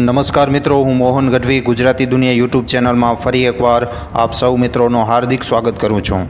નમસ્કાર મિત્રો, હું મોહન ગઢવી, ગુજરાતી દુનિયા યુટ્યુબ ચેનલમાં ફરી એકવાર આપ સૌ મિત્રોનો હાર્દિક સ્વાગત કરું છું.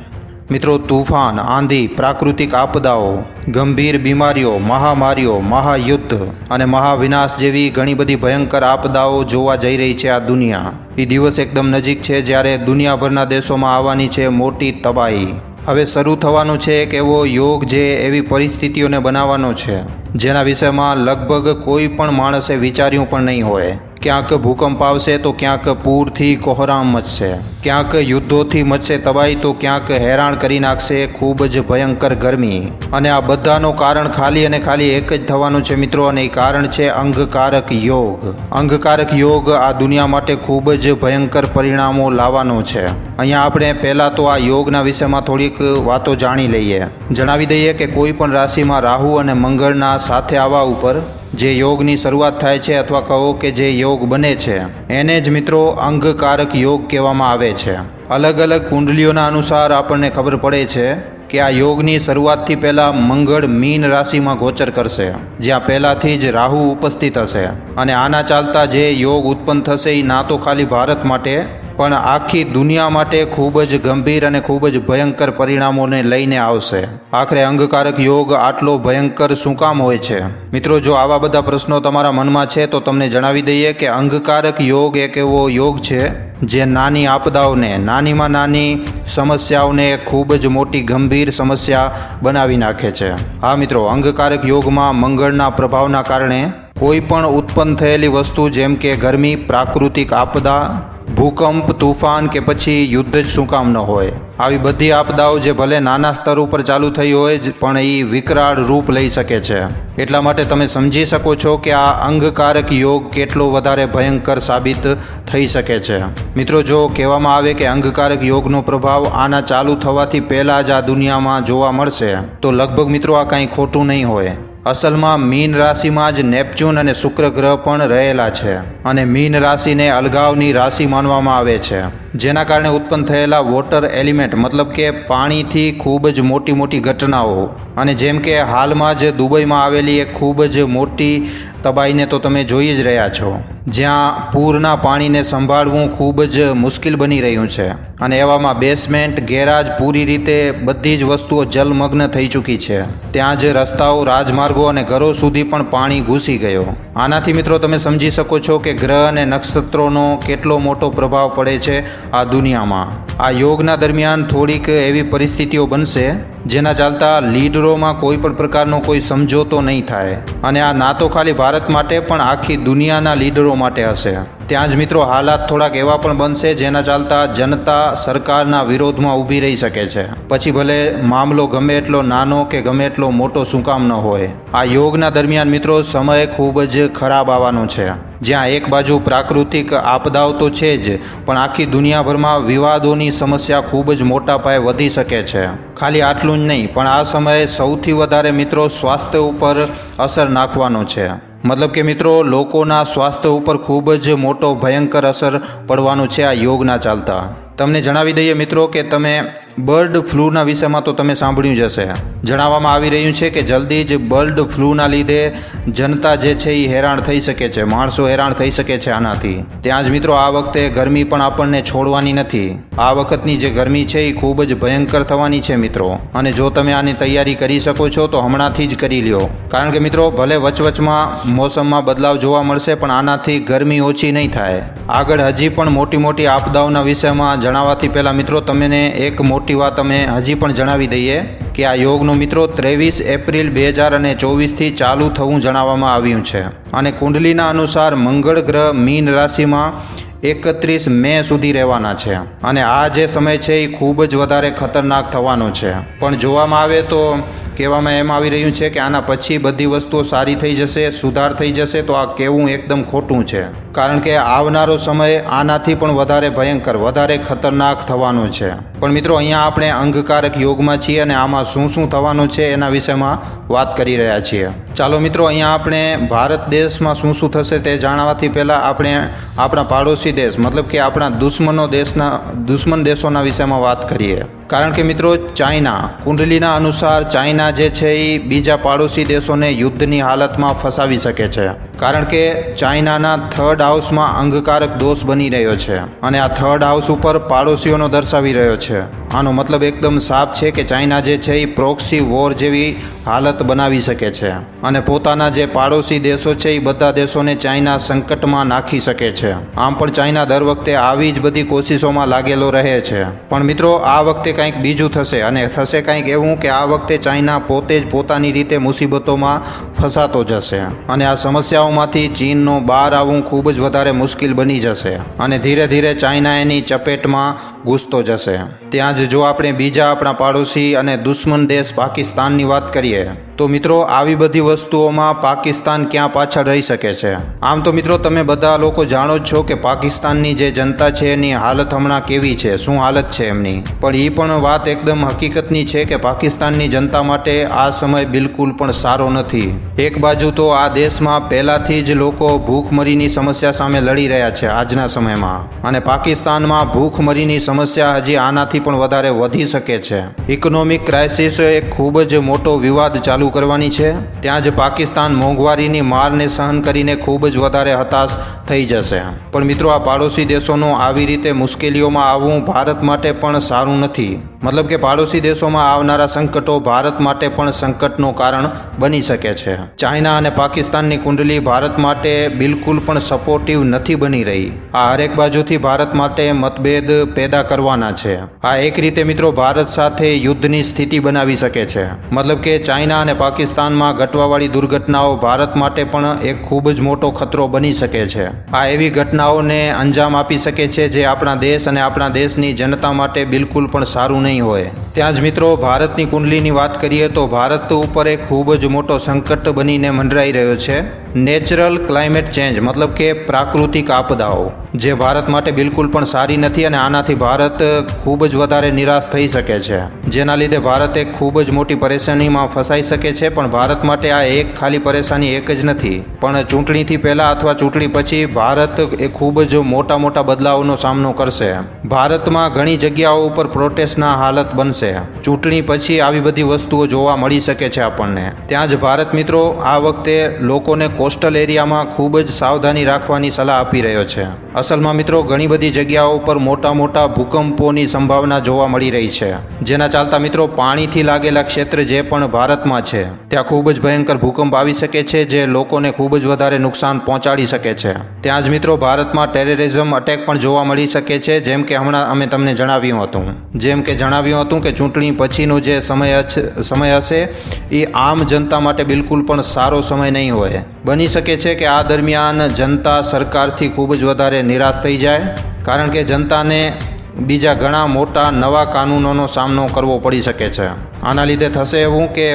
મિત્રો, તુફાન, આંધી, પ્રાકૃતિક આપદાઓ, ગંભીર બીમારીઓ, મહામારીઓ, મહાયુદ્ધ અને મહાવિનાશ જેવી ઘણી બધી ભયંકર આપદાઓ જોવા જઈ રહી છે આ દુનિયા. એ દિવસ એકદમ નજીક છે જ્યારે દુનિયાભરના દેશોમાં આવવાની છે મોટી તબાહી. હવે શરૂ થવાનું છે એક એવો યોગ જે એવી પરિસ્થિતિઓને બનાવવાનો છે, જેના વિષયમાં લગભગ કોઈ પણ માણસે વિચાર્યું પણ નહીં હોય. ક્યાંક ભૂકંપ આવશે તો ક્યાંક પૂરથી કોહરામ મચશે. ક્યાંક યુદ્ધોથી મચશે તબાહી તો ક્યાંક હેરાન કરી નાખશે. ખૂબ જ ભયંકર ગરમી. અને આ બધાનું કારણ ખાલી અને ખાલી એક જ થવાનું છે મિત્રો અને એ કારણ છે અંગકારક યોગ. અંગકારક યોગ આ દુનિયા માટે ખૂબ જ ભયંકર પરિણામો લાવવાનો છે. અહીંયા આપણે પહેલાં તો આ યોગના વિષયમાં થોડીક વાતો જાણી લઈએ. જણાવી દઈએ કે કોઈ પણ રાશિમાં રાહુ અને મંગળના સાથે આવવા ઉપર જે યોગની શરૂઆત થાય છે અથવા કહો કે જે યોગ બને છે, એને જ મિત્રો અંગકારક યોગ કહેવામાં આવે છે. અલગ અલગ કુંડલીઓના અનુસાર આપણને ખબર પડે છે કે આ યોગની શરૂઆતથી પહેલાં મંગળ મીન રાશિમાં ગોચર કરશે, જ્યાં પહેલાંથી જ રાહુ ઉપસ્થિત હશે. અને આના ચાલતા જે યોગ ઉત્પન્ન થશે એ ના તો ખાલી ભારત માટે પણ આખી દુનિયા માટે ખૂબ જ ગંભીર અને ખૂબ જ ભયંકર પરિણામોને લઈને આવશે. આખરે અંગકારક યોગ આટલો ભયંકર શું કામ હોય છે? મિત્રો, જો આવા બધા પ્રશ્નો તમારા મનમાં છે, તો તમને જણાવી દઈએ કે અંગકારક યોગ એક એવો યોગ છે, જે નાની આપદાઓને, નાનીમાં નાની સમસ્યાઓને ખૂબ જ મોટી ગંભીર સમસ્યા બનાવી નાખે છે. હા મિત્રો, અંગકારક યોગમાં મંગળના પ્રભાવના કારણે કોઈ પણ ઉત્પન્ન થયેલી વસ્તુ, જેમ કે ગરમી, પ્રાકૃતિક આપદા ભૂકંપ, તુફાન કે પછી યુદ્ધ જ શું કામ ન હોય. આવી બધી આપદાઓ જે ભલે નાના સ્તર ઉપર ચાલુ થઈ હોય જ, પણ એ વિકરાળ રૂપ લઈ શકે છે. એટલા માટે તમે સમજી શકો છો કે આ અંગકારક યોગ કેટલો વધારે ભયંકર સાબિત થઈ શકે છે. મિત્રો, જો કહેવામાં આવે કે અંગકારક યોગનો પ્રભાવ આના ચાલુ થવાથી પહેલાં જ આ દુનિયામાં જોવા મળશે, તો લગભગ મિત્રો આ કાંઈ ખોટું નહીં હોય. અસલમાં મીન રાશિમાં જ નેપચ્યુન અને શુક્ર ગ્રહ પણ રહેલા છે અને મીન રાશિને અલગાવની રાશિ માનવામાં આવે છે. જેના કારણે ઉત્પન્ન થયેલા વોટર એલિમેન્ટ મતલબ કે પાણીથી ખૂબ જ મોટી મોટી ઘટનાઓ. અને જેમ કે હાલમાં જ દુબઈમાં આવેલી એક ખૂબ જ મોટી તબાહીને તો તમે જોઈ જ રહ્યા છો. જ્યાં પૂરના પાણીને સંભાળવું ખૂબ જ મુશ્કેલ બની રહ્યું છે. અને એવામાં બેસમેન્ટ ગેરાજ પૂરી રીતે બધી જ વસ્તુઓ જલમગ્ન થઈ ચૂકી છે. ત્યાં જ રસ્તાઓ, રાજમાર્ગો અને ઘરો સુધી પણ પાણી ઘૂસી ગયો. આનાથી મિત્રો તમે સમજી શકો છો કે ગ્રહ અને નક્ષત્રોનો કેટલો મોટો પ્રભાવ પડે છે આ દુનિયામાં. આ યોગના દરમિયાન થોડીક એવી પરિસ્થિતિઓ બનશે જેના ચાલતા લીડરોમાં કોઈ પણ પ્રકારનો કોઈ સમજોતો નહીં થાય. અને આ ના તો ખાલી ભારત માટે પણ આખી દુનિયાના લીડરો માટે હશે. ત્યાં જ મિત્રો હાલાત થોડાક એવા પણ બનશે જેના ચાલતા જનતા સરકારના વિરોધમાં ઊભી રહી શકે છે. પછી ભલે મામલો ગમે એટલો નાનો કે ગમે એટલો મોટો શું કામ ન હોય. આ યોગના દરમિયાન મિત્રો સમય ખૂબ જ ખરાબ આવવાનો છે. જ્યાં એક બાજુ પ્રાકૃતિક આપદાઓ તો છે જ, પણ આખી દુનિયાભરમાં વિવાદોની સમસ્યા ખૂબ જ મોટા પાયે વધી શકે છે. ખાલી આટલું જ નહીં, પણ આ સમયે સૌથી વધારે મિત્રો સ્વાસ્થ્ય ઉપર અસર નાખવાનો છે. મતલબ કે મિત્રો, લોકોના સ્વાસ્થ્ય ઉપર ખૂબ જ મોટો ભયંકર અસર પડવાનું છે આ યોગના ચાલતા. તમને જણાવી દઈએ મિત્રો કે તમે બર્ડ ફ્લૂના વિષયમાં તો તમે સાંભળ્યું જ હશે. જણાવવામાં આવી રહ્યું છે કે જલ્દી જ બર્ડ ફ્લૂના લીધે જનતા જે છે એ હેરાન થઈ શકે છે. માણસો હેરાન થઈ શકે છે આનાથી. ત્યાં જ મિત્રો, આ વખતે ગરમી પણ આપણને છોડવાની નથી. આ વખતની જે ગરમી છે એ ખૂબ જ ભયંકર થવાની છે મિત્રો. અને જો તમે આની તૈયારી કરી શકો છો, તો હમણાંથી જ કરી લ્યો. કારણ કે મિત્રો, ભલે વચવચમાં મોસમમાં બદલાવ જોવા મળશે, પણ આનાથી ગરમી ઓછી નહીં થાય. આગળ હજી પણ મોટી મોટી આપદાઓના વિષયમાં જણાવવાથી પહેલાં મિત્રો, તમને એક મોટી વાત અમે હજી પણ જણાવી દઈએ કે આ યોગનું મિત્રો ત્રેવીસ એપ્રિલ બે હજાર અને ચોવીસથી ચાલુ થવું જણાવવામાં આવ્યું છે. અને કુંડલીના અનુસાર મંગળ ગ્રહ મીન રાશિમાં એકત્રીસ મે સુધી રહેવાના છે. અને આ જે સમય છે એ ખૂબ જ વધારે ખતરનાક થવાનો છે. પણ જોવામાં આવે તો કહેવામાં એમ આવી રહ્યું છે કે આના પછી બધી વસ્તુઓ સારી થઈ જશે, સુધાર થઈ જશે, તો આ કહેવું એકદમ ખોટું છે. કારણ કે આવનારો સમય આનાથી પણ વધારે ભયંકર, વધારે ખતરનાક થવાનો છે. પણ મિત્રો, અહીંયા આપણે અંગકારક યોગમાં છીએ અને આમાં શું શું થવાનું છે એના વિષયમાં વાત કરી રહ્યા છીએ. ચાલો મિત્રો, અહીંયા આપણે ભારત દેશમાં શું શું થશે તે જાણવાથી પહેલાં આપણે આપણા પાડોશી દેશ, મતલબ કે આપણા દુશ્મનો દેશના, દુશ્મન દેશોના વિષયમાં વાત કરીએ. કારણ કે મિત્રો, ચાઇના, કુંડલીના અનુસાર ચાઇના જે છે એ બીજા પાડોશી દેશોને યુદ્ધની હાલતમાં ફસાવી શકે છે. કારણ કે ચાઇનાના થર્ડ હાઉસમાં અંગકારક દોષ બની રહ્યો છે અને આ થર્ડ હાઉસ ઉપર પાડોશીઓનો દર્શાવી રહ્યો છે. આનો મતલબ એકદમ સાફ છે કે ચાઇના જે છે એ પ્રોક્સી વોર જેવી હાલત બનાવી શકે છે. અને પોતાના જે પાડોશી દેશો છે એ બધા દેશોને ચાઇના સંકટમાં નાખી શકે છે. આમ પણ ચાઇના દર વખતે આવી જ બધી કોશિશોમાં લાગેલો રહે છે. પણ મિત્રો, આ વખતે કંઈક બીજું થશે અને થશે કંઈક એવું કે આ વખતે ચાઇના પોતે જ પોતાની રીતે મુસીબતોમાં ફસાતો જશે. અને આ સમસ્યાઓમાંથી ચીનનો બહાર આવવું ખૂબ જ વધારે મુશ્કેલ બની જશે. અને ધીરે ધીરે ચાઇના એની ચપેટમાં ઘૂસતો જશે. ત્યાં જ જો આપણે બીજા આપણા પાડોશી અને દુશ્મન દેશ પાકિસ્તાનની વાત કરીએ તો મિત્રો, આવી બધી વસ્તુઓમાં પાકિસ્તાન ક્યાં પાછળ રહી શકે છે? આમ તો મિત્રો, તમે બધા લોકો જાણો જ છો કે પાકિસ્તાનની જે જનતા છે, એની હાલત હમણાં કેવી છે? શું હાલત છે એમની? પણ એ પણ વાત એકદમ હકીકતની છે કે પાકિસ્તાનની જનતા માટે આ સમય બિલકુલ પણ સારો નથી. એક બાજુ તો આ દેશમાં પહેલાથી જ લોકો ભૂખમરીની સમસ્યા સામે લડી રહ્યા છે આજના સમયમાં. અને પાકિસ્તાનમાં ભૂખમરીની સમસ્યા હજી આનાથી પણ વધારે વધી શકે છે. ઇકોનોમિક ક્રાઇસિસ એક ખૂબ જ મોટો વિવાદ ચાલુ કરવાની છે. ત્યાં જ પાકિસ્તાન મોંઘવારીની મારને સહન કરીને ખૂબ જ વધારે હતાશ થઈ જશે. પણ મિત્રો, આ પાડોશી દેશોનું આવી રીતે મુશ્કેલીઓમાં આવવું ભારત માટે પણ સારું નથી. મતલબ કે પાડોશી દેશોમાં આવનારા સંકટો ભારત માટે પણ સંકટનું કારણ બની શકે છે. ચાઇના અને પાકિસ્તાનની કુંડલી ભારત માટે બિલકુલ પણ સપોર્ટિવ નથી બની રહી. આ હરેક બાજુથી ભારત માટે મતભેદ પેદા કરવાના છે. આ એક રીતે મિત્રો, ભારત સાથે યુદ્ધની સ્થિતિ બનાવી શકે છે. મતલબ કે ચાઇના અને પાકિસ્તાનમાં ઘટવાવાળી દુર્ઘટનાઓ ભારત માટે પણ એક ખૂબ જ મોટો ખતરો બની શકે છે. આ એવી ઘટનાઓને અંજામ આપી શકે છે જે આપણા દેશ અને આપણા દેશની જનતા માટે બિલકુલ પણ સારું નહીં હોય. ત્યાં જ મિત્રો, ભારતની કુંડલીની વાત કરીએ તો ભારત ઉપર એક ખૂબ જ મોટો સંકટ બનીને મંડરાઈ રહ્યો છે. નેચરલ ક્લાઇમેટ ચેન્જ, મતલબ કે પ્રાકૃતિક આપદાઓ, જે ભારત માટે બિલકુલ પણ સારી નથી અને આનાથી ભારત ખૂબ જ વધારે નિરાશ થઈ શકે છે. જેના લીધે ભારત એક ખૂબ જ મોટી પરેશાનીમાં ફસાઈ શકે છે, પણ ભારત માટે આ એક ખાલી પરેશાની એક જ નથી. પણ ચૂંટણીથી પહેલાં અથવા ચૂંટણી પછી ભારત એ ખૂબ જ મોટા મોટા બદલાવનો સામનો કરશે. ભારતમાં ઘણી જગ્યાઓ ઉપર પ્રોટેસ્ટના હાલત બનશે. ચૂંટણી પછી આવી બધી વસ્તુઓ જોવા મળી શકે છે આપણને. ત્યાં જ ભારત મિત્રો, આ વખતે લોકોને કોસ્ટલ એરિયામાં ખૂબ જ સાવધાની રાખવાની સલાહ આપી રહ્યો છે. અસલમાં મિત્રો, ઘણી બધી જગ્યાઓ ઉપર મોટા મોટા ભૂકંપોની સંભાવના જોવા મળી રહી છે. જેના ચાલતા મિત્રો, પાણીથી લાગેલા ક્ષેત્ર જે પણ ભારતમાં છે, ત્યાં ખૂબ જ ભયંકર ભૂકંપ આવી શકે છે, જે લોકોને ખૂબ જ વધારે નુકસાન પહોંચાડી શકે છે. ત્યાં જ મિત્રો, ભારતમાં ટેરરિઝમ અટેક પણ જોવા મળી શકે છે, જેમ કે હમણાં અમે તમને જણાવ્યું હતું. જેમ કે જણાવ્યું હતું કે ચૂંટણી પછીનો જે સમય સમય હશે, એ આમ જનતા માટે બિલકુલ પણ સારો સમય નહીં હોય. બની શકે છે કે આ દરમિયાન જનતા સરકારથી ખૂબ જ વધારે નિરાશ થઈ જાય, કારણ કે જનતાને બીજા ઘણા મોટા નવા કાનૂનોનો સામનો કરવો પડી શકે છે. આના લીધે થશે એવું કે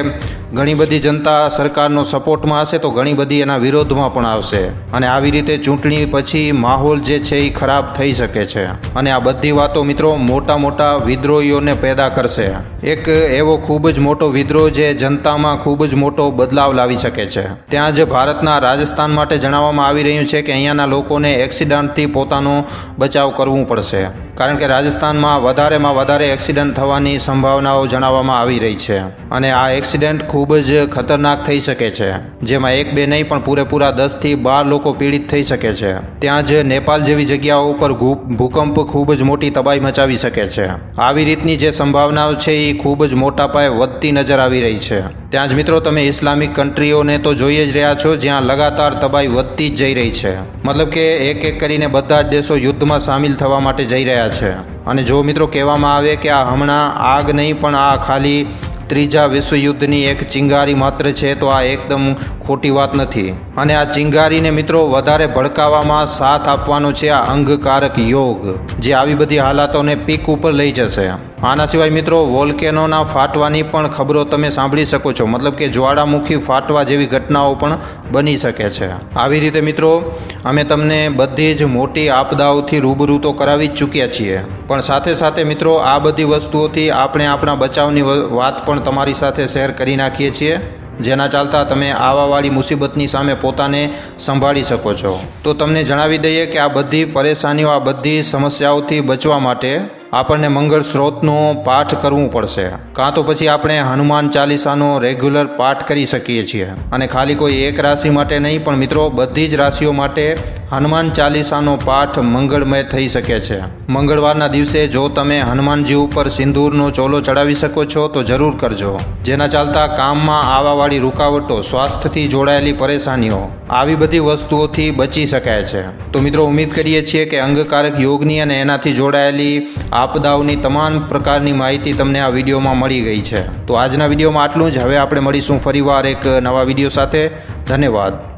ઘણી બધી જનતા સરકારનો સપોર્ટમાં હશે તો ઘણી બધી એના વિરોધમાં પણ આવશે. અને આવી રીતે ચૂંટણી પછી માહોલ જે છે એ ખરાબ થઈ શકે છે. અને આ બધી વાતો મિત્રો મોટા મોટા વિદ્રોહીઓને પેદા કરશે. એક એવો ખૂબ જ મોટો વિદ્રોહ જે જનતામાં ખૂબ જ મોટો બદલાવ લાવી શકે છે. ત્યાં જ ભારતના રાજસ્થાન માટે જણાવવામાં આવી રહ્યું છે કે અહીંયાના લોકોને એક્સિડન્ટથી પોતાનો બચાવ કરવું પડશે. કારણ કે રાજસ્થાનમાં વધારેમાં વધારે એક્સિડન્ટ થવાની સંભાવનાઓ જણાવવામાં આવી રહી છે. અને આ એક્સિડન્ટ ખૂબ જ ખતરનાક થઈ શકે છે. જેમાં એક બે નહીં, પણ પૂરેપૂરા દસથી બાર લોકો પીડિત થઈ શકે છે. ત્યાં જ નેપાલ જેવી જગ્યાઓ ઉપર ભૂકંપ ખૂબ જ મોટી તબાહી મચાવી શકે છે. આવી રીતની જે સંભાવનાઓ છે એ ખૂબ જ મોટા પાયે વધતી નજર આવી રહી છે. ત્યાં જ મિત્રો, તમે ઇસ્લામિક કન્ટ્રીઓને તો જોઈ જ રહ્યા છો, જ્યાં લગાતાર તબાહી વધતી જ જઈ રહી છે. મતલબ કે એક એક કરીને બધા જ દેશો યુદ્ધમાં સામેલ થવા માટે જઈ રહ્યા છે. અને જો મિત્રો કહેવામાં આવે કે આ હમણાં આગ નહીં, પણ આ ખાલી ત્રીજા વિશ્વયુદ્ધની એક ચિંગારી માત્ર છે તો આ એકદમ ખોટી વાત નથી. અને આ ચિંગારીને મિત્રો વધારે ભડકાવવામાં સાથ આપવાનો છે આ અંગકારક યોગ, જે આવી બધી હાલાતોને પીક ઉપર લઈ જશે. આના સિવાય મિત્રો, વોલ્કેનોના ફાટવાની પણ ખબરો તમે સાંભળી શકો છો. મતલબ કે જ્વાળામુખી ફાટવા જેવી ઘટનાઓ પણ બની શકે છે. આવી રીતે મિત્રો, અમે તમને બધી જ મોટી આપદાઓથી રૂબરૂ તો કરાવી જ ચૂક્યા છીએ. પણ સાથે સાથે મિત્રો, આ બધી વસ્તુઓથી આપણે આપણા બચાવની વાત પણ તમારી સાથે શેર કરી નાખીએ છીએ. જેના ચાલતા તમે આવાવાળી મુસીબતની સામે પોતાને સંભાળી શકો છો. તો તમને જણાવી દઈએ કે આ બધી પરેશાનીઓ, આ બધી સમસ્યાઓથી બચવા માટે આપણને મંગળ સ્ત્રોતનો પાઠ કરવું પડશે. કાં તો પછી આપણે હનુમાન ચાલીસાનો રેગ્યુલર પાઠ કરી શકીએ છીએ. અને ખાલી કોઈ એક રાશિ માટે નહીં, પણ મિત્રો બધી જ રાશિઓ માટે હનુમાન ચાલીસાનો પાઠ મંગળમય થઈ શકે છે. મંગળવારના દિવસે જો તમે હનુમાનજી ઉપર સિંદૂરનો ચોલો ચડાવી શકો છો, તો જરૂર કરજો. જેના ચાલતા કામમાં આવાવાળી રૂકાવટો, સ્વાસ્થ્યથી જોડાયેલી પરેશાનીઓ, આવી બધી વસ્તુઓથી બચી શકાય છે. તો મિત્રો ઉમ્મીદ કરીએ છીએ કે અંગકારક યોગની અને એનાથી જોડાયેલી આપદાઓની તમામ પ્રકારની માહિતી તમને આ વિડીયોમાં મળી ગઈ છે. તો આજના વિડીયોમાં આટલું જ. હવે આપણે મળીશું ફરીવાર એક નવા વીડિયો સાથે. ધન્યવાદ.